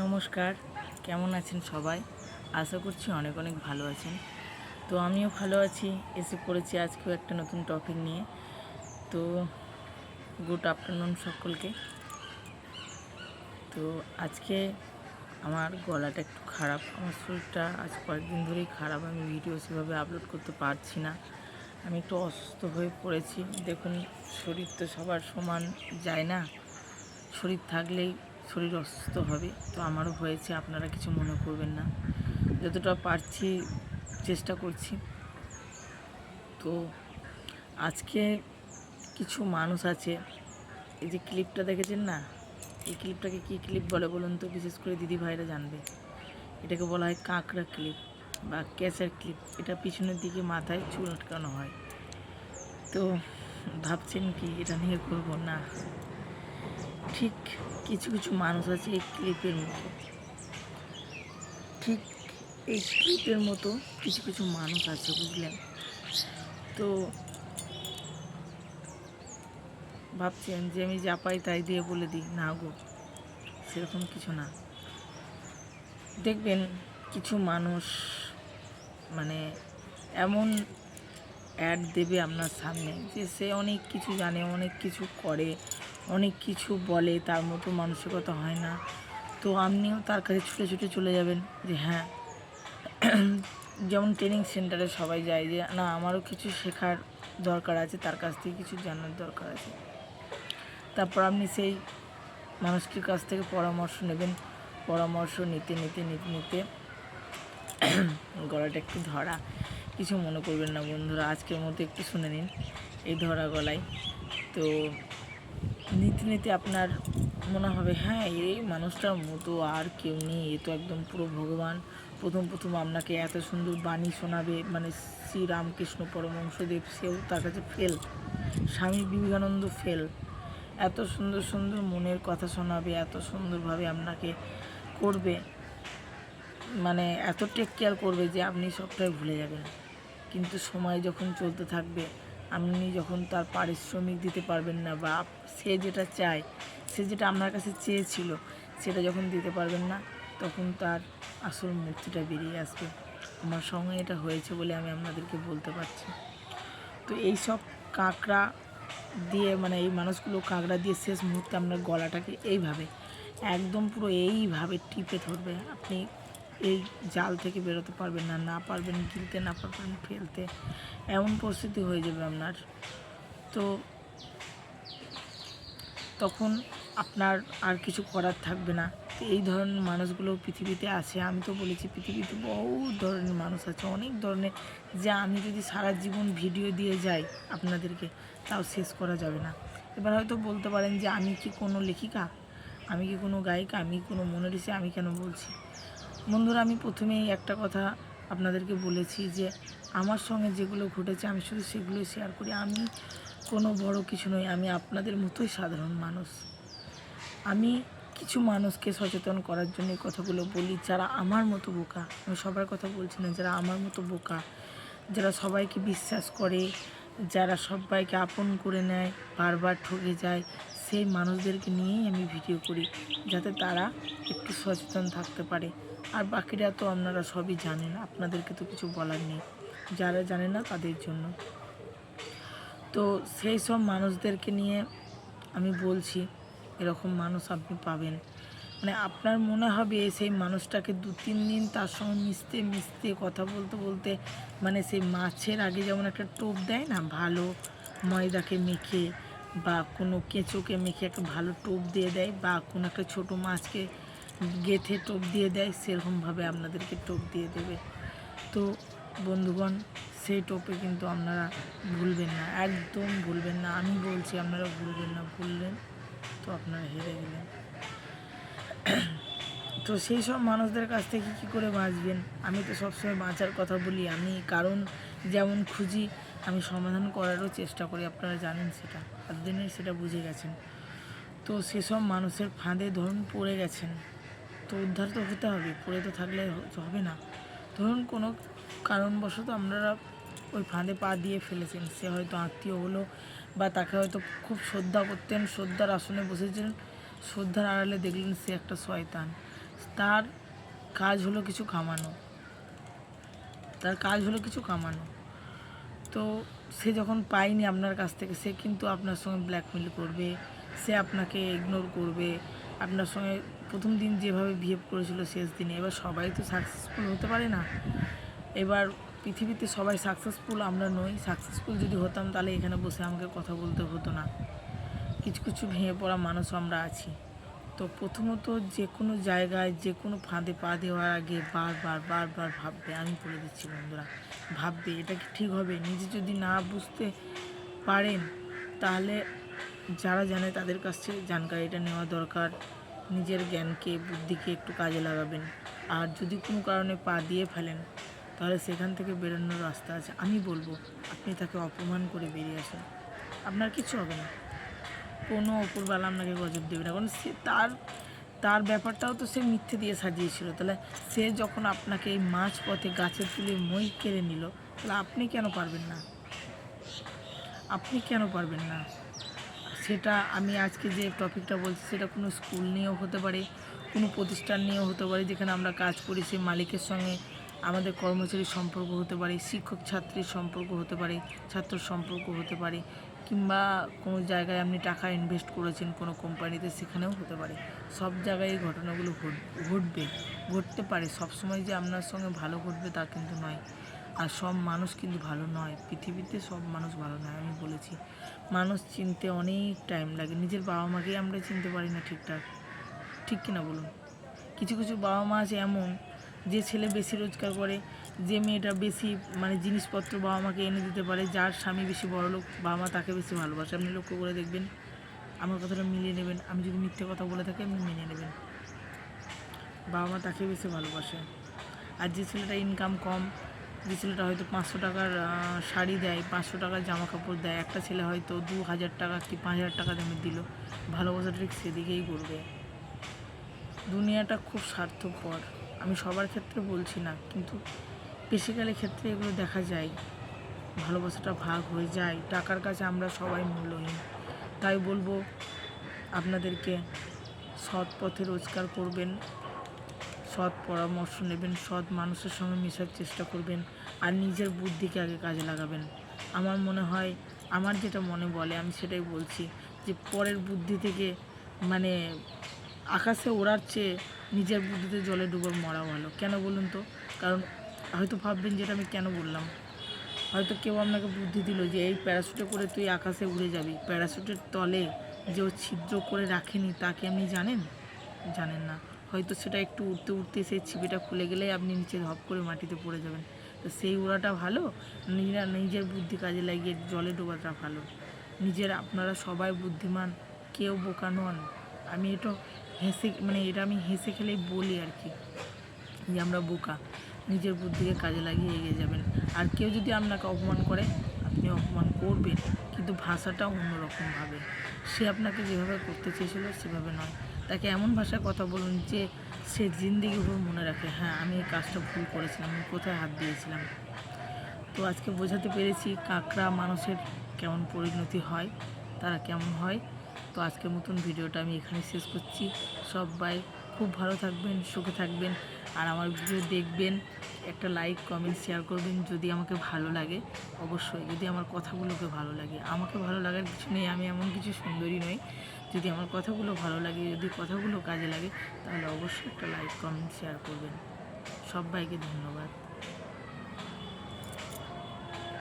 নমস্কার। কেমন আছেন সবাই? আশা করছি অনেক অনেক ভালো আছেন। তো আমিও ভালো আছি। এসে পড়েছি আজকেও একটা নতুন টপিক নিয়ে। তো গুড আফটারনুন সকলকে। তো আজকে আমার গলাটা একটু খারাপ। আমার শরীরটা আজ কয়েকদিন ধরেই খারাপ। আমি ভিডিও সেভাবে আপলোড করতে পারছি না। আমি একটু অসুস্থ হয়ে পড়েছি। দেখুন, শরীর তো সবার সমান যায় না। শরীর থাকলেই শরীর অসুস্থ হবে, তো আমারও হয়েছে, আপনারা কিছু মনে করবেন না। যতটা পারছি চেষ্টা করছি। তো আজকে কিছু মানুষ আছে, এই যে ক্লিপটা দেখেছেন না? এই ক্লিপটাকে কী ক্লিপ বলে বলুন তো? বিশেষ করে দিদি ভাইরা জানবে। এটাকে বলা হয় কাঁকড়া ক্লিপ বা ক্যাসের ক্লিপ। এটা পিছনের দিকে মাথায় চুল আটকানো হয়। তো ভাবছেন কি, এটা নিয়ে করব না? ঠিক কিছু কিছু মানুষ আছে এই ক্লিপের মতো। ঠিক এই ক্লিপের মতো কিছু কিছু মানুষ আছে, বুঝলেন? তো ভাবছেন যে আমি যা পাই তাই দিয়ে বলে দিই। না গো, সেরকম কিছু না। দেখবেন কিছু মানুষ মানে এমন অ্যাড দেবে আপনার সামনে। যে সে অনেক কিছু জানে, অনেক কিছু করে, অনেক কিছু বলে, তার মতো মানসিকতা হয় না। তো আপনিও তার কাছে ছুটে ছুটে চলে যাবেন যে হ্যাঁ। যেমন ট্রেনিং সেন্টারে সবাই যায় যে, না, আমারও কিছু শেখার দরকার আছে, তার কাছ থেকে কিছু জানার দরকার আছে। তারপর আপনি সেই মানুষটির কাছ থেকে পরামর্শ নেবেন। পরামর্শ নিতে নিতে নিতে নিতে। গলাটা একটু ধরা। কিছু মনে করবেন না বন্ধুরা, আজকের মতো একটু শুনে নিন এই ধরা গলায়। তো নিতে নিতে আপনার মনে হবে হ্যাঁ এই মানুষটার মতো আর কেউ নেই, এ তো একদম পুরো ভগবান। প্রথম প্রথম আপনাকে এত সুন্দর বাণী শোনাবে মানে শ্রীরামকৃষ্ণ পরমংশদেব সেও তার কাছে ফেল স্বামী বিবেকানন্দ ফেল এত সুন্দর সুন্দর মনের কথা শোনাবে, এত সুন্দরভাবে আপনাকে করবে। মানে এত টেক কেয়ার করবে যে আপনি সবটাই ভুলে যাবেন। কিন্তু সময় যখন চলতে থাকবে, আপনি যখন তার পারিশ্রমিক দিতে পারবেন না বা সে যেটা চায়, সে যেটা আপনার কাছে চেয়েছিল, সেটা যখন দিতে পারবেন না, তখন তার আসল মূর্তিটা বেরিয়ে আসবে। আমার সঙ্গে এটা হয়েছে বলে আমি আপনাদেরকে বলতে পারছি। তো এই সব কাঁকড়া দিয়ে মানে এই মানুষগুলো কাঁকড়া দিয়ে শেষ মুহূর্তে আপনার গলাটাকে এইভাবে, একদম পুরো এইভাবে টিপে ধরবে। আপনি এই জাল থেকে বেরোতে পারবেন না না পারবেন গিলতে, না পারবেন ফেলতে, এমন পরিস্থিতি হয়ে যাবে আপনার। তো তখন আপনার আর কিছু করার থাকবে না। তো এই ধরনের মানুষগুলো পৃথিবীতে আছে, আমি তো বলেছি পৃথিবীতে বহু ধরনের মানুষ আছে, অনেক ধরনের। যে আমি যদি সারা জীবন ভিডিও দিয়ে যাই আপনাদেরকে, তাও শেষ করা যাবে না। এবার হয়তো বলতে পারেন যে আমি কি কোনো লেখিকা? আমি কি কোনো গায়িকা? আমি কোনো মনোরিসি আমি কেন বলছি? বন্ধুরা, আমি প্রথমেই একটা কথা আপনাদেরকে বলেছি যে, আমার সঙ্গে যেগুলো ঘটেছে, আমি শুধু সেগুলোই শেয়ার করি। আমি কোনো বড় কিছু নই, আমি আপনাদের মতোই সাধারণ মানুষ। আমি কিছু মানুষকে সচেতন করার জন্য এই কথাগুলো বলি, যারা আমার মতো বোকা। আমি সবার কথা বলছি না, যারা আমার মতো বোকা, যারা সবাইকে বিশ্বাস করে, যারা সবাইকে আপন করে নেয়, বারবার ঠকে যায়, সেই মানুষদেরকে নিয়েই আমি ভিডিও করি, যাতে তারা একটু সচেতন থাকতে পারে। আর বাকিরা তো আপনারা সবই জানেন, আপনাদেরকে তো কিছু বলার নেই। যারা জানে না তাদের জন্য। তো সেই সব মানুষদেরকে নিয়ে আমি বলছি, এরকম মানুষ আপনি পাবেন। মানে আপনার মনে হবে সেই মানুষটাকে দু, তিন দিন তার সঙ্গে মিশতে মিশতে, কথা বলতে বলতে মানে সেই মাছের আগে যেমন একটা টোপ দেয় না, ভালো ময়দাকে মেখে বা কোনো কেঁচোকে মেখে একটা ভালো টোপ দিয়ে দেয় বা কোনো একটা ছোটো মাছকে গেথে টোপ দিয়ে দেয়, সেরকমভাবে আপনাদেরকে টোপ দিয়ে দেবে। তো বন্ধুগণ, সেই টোপে কিন্তু আপনারা ভুলবেন না, একদম ভুলবেন না। আমি বলছি, আপনারা ভুলবেন না, ভুললেন তো আপনারা হেরে গেলেন। তো সেই সব মানুষদের কাছ থেকে কী করে বাঁচবেন? আমি তো সবসময় বাঁচার কথা বলি, আমি কারণ যেমন খুঁজি, আমি সমাধান করারও চেষ্টা করি, আপনারা জানেন সেটা এতদিনে সেটা বুঝে গেছেন। তো সেসব মানুষের ফাঁদে ধরুন পড়ে গেছেন। তো উদ্ধার তো হতে হবে, পড়ে তো থাকলে হবে না। ধরুন কোনো কারণবশত আপনারা ওই ফাঁদে পা দিয়ে ফেলেছেন, সে হয়তো আত্মীয় হলো বা তাকে হয়তো খুব শ্রদ্ধা করতেন, শ্রদ্ধার আসনে বসেছিলেন শ্রদ্ধার আড়ালে দেখলেন সে একটা শয়তান। তার কাজ হলো কিছু কামানো। তার কাজ হলো কিছু কামানো। তো সে যখন পায়নি আপনার কাছ থেকে, সে কিন্তু আপনার সঙ্গে ব্ল্যাকমেল করবে, সে আপনাকে ইগনোর করবে আপনার সঙ্গে প্রথম দিন যেভাবে বিহেভ করেছিল, শেষ দিনে। এবার সবাই তো সাকসেসফুল হতে পারে না। এবার পৃথিবীতে সবাই সাকসেসফুল আমরা নই। সাকসেসফুল যদি হতাম, তাহলে এখানে বসে আমাকে কথা বলতে হতো না। কিছু কিছু ভেঙে পড়া মানুষ আমরা আছি। তো প্রথমত যে কোনো জায়গায়, যে কোনো ফাঁদে পা দেওয়ার আগে বারবার বারবার ভাববে। আমি বলে দিচ্ছি, বন্ধুরা, ভাববে। এটা কি ঠিক হবে? নিজে যদি না বুঝতে পারেন, তাহলে যারা জানে তাদের কাছ জানকারিটা নেওয়া দরকার। নিজের জ্ঞানকে, বুদ্ধিকে একটু কাজে লাগাবেন। আর যদি কোনো কারণে পা দিয়ে ফেলেন, তাহলে সেখান থেকে বেরোনোর রাস্তা আছে। আমি বলব, আপনি তাকে অপমান করে বেরিয়ে আসেন। আপনার কিছু হবে না। কোনো ওপরবেলা আপনাকে গজব দেবে না। কারণ সে তার তার ব্যাপারটাও তো সে মিথ্যে দিয়ে সাজিয়েছিল। তাহলে সে যখন আপনাকে এই মাছ পথে গাছের তুলে মই কেড়ে নিল, তাহলে আপনি কেন পারবেন না? আপনি কেন পারবেন না? সেটা আমি আজকে যে টপিকটা বলছি, সেটা কোনো স্কুল নিয়েও হতে পারে, কোনো প্রতিষ্ঠান নিয়েও হতে পারে, যেখানে আমরা কাজ করি, সেই মালিকের সঙ্গে আমাদের কর্মচারীর সম্পর্ক হতে পারে, শিক্ষক ছাত্রীর সম্পর্ক হতে পারে, ছাত্র সম্পর্ক হতে পারে, কিংবা কোনো জায়গায় আপনি টাকা ইনভেস্ট করেছেন কোনো কোম্পানিতে সেখানেও হতে পারে। সব জায়গায় এই ঘটনাগুলো ঘট- ঘটবে, ঘটতে পারে। সবসময় যে আপনার সঙ্গে ভালো ঘটবে তা কিন্তু নয়। আর সব মানুষ কিন্তু ভালো নয়। পৃথিবীতে সব মানুষ ভালো নয়, আমি বলেছি। মানুষ চিনতে অনেক টাইম লাগে। নিজের বাবা মাকেই আমরা চিনতে পারি না ঠিকঠাক। ঠিক কিনা বলুন? কিছু কিছু বাবা মা আছে এমন, যে ছেলে বেশি রোজগার করে, যে মেয়েটা বেশি মানে জিনিসপত্র বাবা মাকে এনে দিতে পারে, যার স্বামী বেশি বড় লোক, বাবা মা তাকে বেশি ভালোবাসে। আপনি লক্ষ্য করে দেখবেন, আমার কথাটা মিলিয়ে নেবেন। আমি যদি মিথ্যে কথা বলে থাকি, আপনি মেনে নেবেন। বাবা মা তাকে বেশি ভালোবাসে। আর যে ছেলেটা ইনকাম কম ছেলেটা হয়তো পাঁচশো টাকার শাড়ি দেয়, পাঁচশো টাকার জামা কাপড় দেয়। একটা ছেলে হয়তো দু হাজার টাকা কি পাঁচ হাজার টাকা দামে দিল। ভালোবাসা ঠিক সেদিকেই করবে দুনিয়াটা খুব স্বার্থপর। আমি সবার ক্ষেত্রে বলছি না, কিন্তু বেসিক্যালি ক্ষেত্রে এগুলো দেখা যায়। ভালোবাসাটা ভাগ হয়ে যায়। টাকার কাছে আমরা সবাই মূল্যহীন। তাই বলব, আপনাদেরকে সৎ পথে রোজগার করবেন। সৎ পরামর্শ নেবেন, সৎ মানুষের সঙ্গে মেশার চেষ্টা করবেন আর নিজের বুদ্ধিকে আগে কাজে লাগাবেন। আমার মনে হয়, আমার যেটা মনে বলে, আমি সেটাই বলছি যে পরের বুদ্ধি থেকে মানে আকাশে ওড়ার চেয়ে নিজের বুদ্ধিতে জলে ডুবে মরা ভালো। কেন বলুন তো? কারণ হয়তো ভাববেন যেটা আমি কেন বললাম। হয়তো কেউ আপনাকে বুদ্ধি দিল যে এই প্যারাশুটে করে তুই আকাশে উড়ে যাবি। প্যারাশুটের তলে যে ও ছিদ্র করে রাখেনি তাকে আপনি জানেন? জানেন না। হয়তো সেটা একটু উঠতে উঠতে সেই ছিপিটা খুলে গেলেই আপনি নিচে ধপ করে মাটিতে পড়ে যাবেন। তো সেই উড়াটা ভালো, নিজেরা নিজের বুদ্ধি কাজে লাগিয়ে জলে ডোবাটা ভালো। নিজের আপনারা সবাই বুদ্ধিমান, কেউ বোকা নন। আমি এটা হেসে মানে এটা আমি হেসে খেলেই বলি আর কি, যে আমরা বোকা। নিজের বুদ্ধিকে কাজে লাগিয়ে এগিয়ে যাবেন। আর কেউ যদি আপনাকে অপমান করে, আপনি অপমান করবেন। কিন্তু ভাষাটা অন্যরকমভাবে সে আপনাকে যেভাবে করতে চেয়েছিল সেভাবে নয়। তাকে এমন ভাষায় কথা বলুন যে সে জিন্দিগি ভোর মনে রাখে হ্যাঁ আমি এই কাজটা ভুল করেছিলাম, আমি কোথায় হাত দিয়েছিলাম? তো আজকে বোঝাতে পেরেছি কাঁকড়া মানুষের কেমন পরিণতি হয়, তারা কেমন হয়। তো আজকের মতন ভিডিওটা আমি এখানে শেষ করছি। সবাই খুব ভালো থাকবেন, সুখে থাকবেন, আর আমার ভিডিও দেখবেন। একটা লাইক কমেন্ট শেয়ার করবেন যদি আমাকে ভালো লাগে। অবশ্যই, যদি আমার কথাগুলোকে ভালো লাগে। আমাকে ভালো লাগার কিছু নেই, আমি এমন কিছু সুন্দরী নই। যদি আমার কথাগুলো ভালো লাগে, যদি কথাগুলো কাজে লাগে, তাহলে অবশ্যই একটা লাইক কমেন্ট শেয়ার করবেন। সবাইকে ধন্যবাদ।